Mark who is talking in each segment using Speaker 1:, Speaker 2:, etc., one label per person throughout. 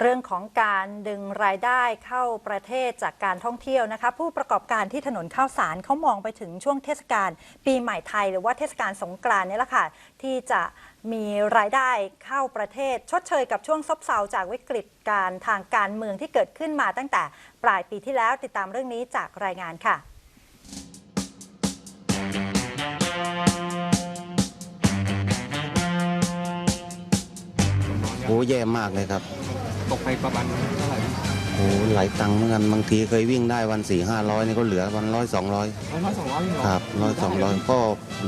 Speaker 1: เรื่องของการดึงรายได้เข้าประเทศจากการท่องเที่ยวนะคะผู้ประกอบการที่ถนนข้าวสารเขามองไปถึงช่วงเทศกาลปีใหม่ไทย หรือว่าเทศกาลสงกรานต์นี่แหละค่ะที่จะมีรายได้เข้าประเทศ ชดเชยกับช่วงซบเซาจากวิกฤตการทางการเมืองที่เกิดขึ้นมาตั้งแต่ปลายปีที่แล้วติดตามเรื่องนี้จากรายงานค่ะ
Speaker 2: โอ้แย่มากเลยครับ
Speaker 3: ตกไปประมาณเท่าไหร่
Speaker 2: โอ้หลายตังค์เหมือนกันบางทีเคยวิ่งได้วันสี่ห้าร้อยนี่ก็เหลือวันร้อยสองร้อย
Speaker 3: ร้อยสองร้อยเหรอ
Speaker 2: ครับร้อยสองร้อยก็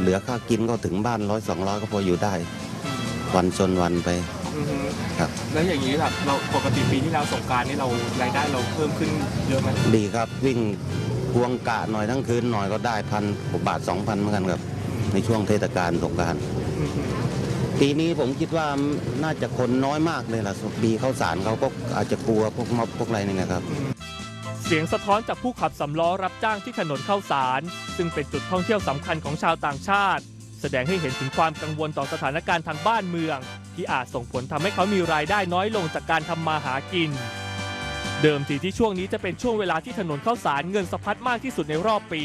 Speaker 2: เหลือค่ากินก็ถึงบ้านร้อยสองร้อยก็พออยู่ได้ วันชนวันไป
Speaker 3: อือฮึ
Speaker 2: ครับ
Speaker 3: แล้วอย่างนี้แบบเราปกติปีที่แล้วสงกรารนี่เรารายได้เราเพิ่มขึ้นเยอะไหม
Speaker 2: ดีครับวิ่งพวงกะหน่อยทั้งคืนหน่อยก็ได้พันบาทสองพันเหมือนกันครับ ในช่วงเทศกาลสงกราร
Speaker 3: อือฮึ
Speaker 2: ปีนี้ผมคิดว่าน่าจะคนน้อยมากเลยล่ะปีเข้าสารเขาก็อาจจะกลัวพวกม็อบพวกอะไรนี่นะครับ
Speaker 4: เสียงสะท้อนจากผู้ขับสำล้อรับจ้างที่ถนนเข้าสารซึ่งเป็นจุดท่องเที่ยวสำคัญของชาวต่างชาติ แสดงให้เห็นถึงความกังวลต่อสถานการณ์ทางบ้านเมือง ที่อาจส่งผลทำให้เขามีรายได้น้อยลงจากการทำมาหากิน เดิมทีที่ช่วงนี้จะเป็นช่วงเวลาที่ถนนเข้าสารเงินสะพัดมากที่สุดในรอบปี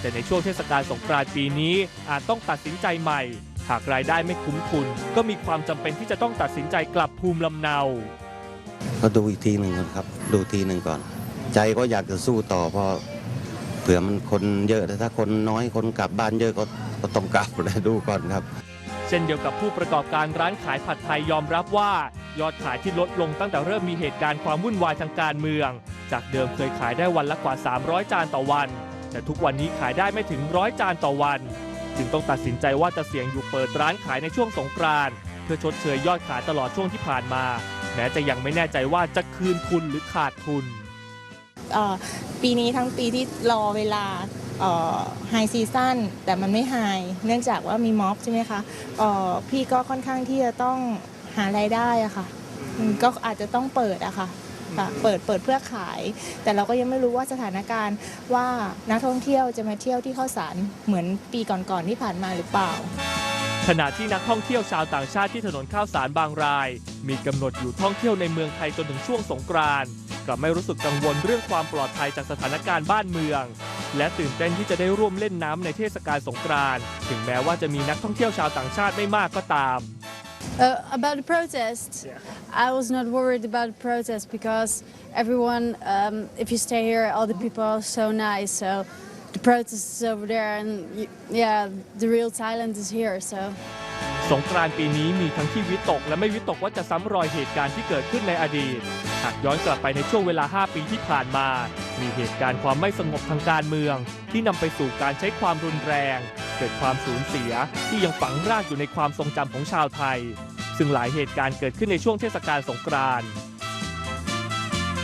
Speaker 4: แต่ในช่วงเทศกาลสงกรานต์ปีนี้อาจต้องตัดสินใจใหม่ หากรายได้ไม่คุ้มทุน ก็มีความจำเป็นที่จะต้องตัดสินใจกลับภูมิลำเนา
Speaker 2: ก็ดูอีกทีหนึ่งก่อนครับ ดูทีหนึ่งก่อน ใจก็อยากจะสู้ต่อเพราะเผื่อมันคนเยอะแต่ถ้าคนน้อยคนกลับบ้านเยอะก็ก็ต้องกลับแล้วดูก่อนครับ
Speaker 4: เช่นเดียวกับผู้ประกอบการร้านขายผัดไทยยอมรับว่า ยอดขายที่ลดลงตั้งแต่เริ่มมีเหตุการณ์ความวุ่นวายทางการเมือง จากเดิมเคยขายได้วันละกว่า 300 จานต่อวัน แต่ทุกวันนี้ขายได้ไม่ถึงร้อยจานต่อวัน จึงต้องตัดสินใจว่าจะเสี่ยงอยู่เปิดร้านขายในช่วงสงกรานต์เพื่อชดเชยยอดขายตลอดช่วงที่ผ่านมา แม้จะยังไม่แน่ใจว่าจะคืนทุนหรือขาดทุน
Speaker 5: เอ่อปีนี้ทั้งปีที่รอเวลาไฮซีซั่นแต่มันไม่ไฮเนื่องจากว่ามีม็อบใช่ไหมคะเอ่อพี่ก็ค่อนข้างที่จะต้องหารายได้อะค่ะอืมก็อาจจะต้องเปิดอะค่ะ ค่ะเปิดเปิดเพื่อขาย แต่เราก็ยังไม่รู้ว่าสถานการณ์ว่านักท่องเที่ยวจะมาเที่ยวที่เข้าสารเหมือนปีก่อนๆที่ผ่านมาหรือเปล่า
Speaker 4: ขณะที่นักท่องเที่ยวชาวต่างชาติที่ถนนข้าวสารบางราย มีกำหนดอยู่ท่องเที่ยวในเมืองไทยจนถึงช่วงสงกรานต์กลับไม่รู้สึกกังวลเรื่องความปลอดภัยจากสถานการณ์บ้านเมือง และตื่นเต้นที่จะได้ร่วมเล่นน้ำในเทศกาลสงกรานต์ถึงแม้ว่าจะมีนักท่องเที่ยวชาวต่างชาติไม่มากก็ตาม
Speaker 6: Uh, about the protest, I was not worried about the protest because everyone, um, if you stay here, all the people are so nice. So the protest is over there, and y- yeah, the real Thailand is here. So.
Speaker 4: สงกรานต์ปีนี้มีทั้งที่วิตกและไม่วิตกว่าจะซ้ำรอยเหตุการณ์ที่เกิดขึ้นในอดีต หากย้อนกลับไปในช่วงเวลา 5 ปีที่ผ่านมา มีเหตุการณ์ความไม่สงบทางการเมือง ที่นำไปสู่การใช้ความรุนแรง เกิดความสูญเสียที่ยังฝังรากอยู่ในความทรงจำของชาวไทย ซึ่งหลายเหตุการณ์เกิดขึ้นในช่วงเทศกาลสงกรานต์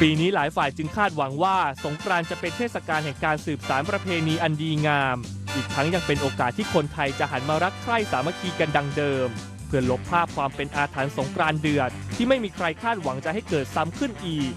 Speaker 4: ปีนี้หลายฝ่ายจึงคาดหวังว่าสงกรานต์จะเป็นเทศกาลแห่งการสืบสารประเพณีอันดีงาม อีกทั้งยังเป็นโอกาสที่คนไทยจะหันมารักใคร่สามัคคีกันดังเดิม เพื่อลบภาพความเป็นอาถรรพ์สงกรานต์เดือด ที่ไม่มีใครคาดหวังจะให้เกิดซ้ำขึ้นอีก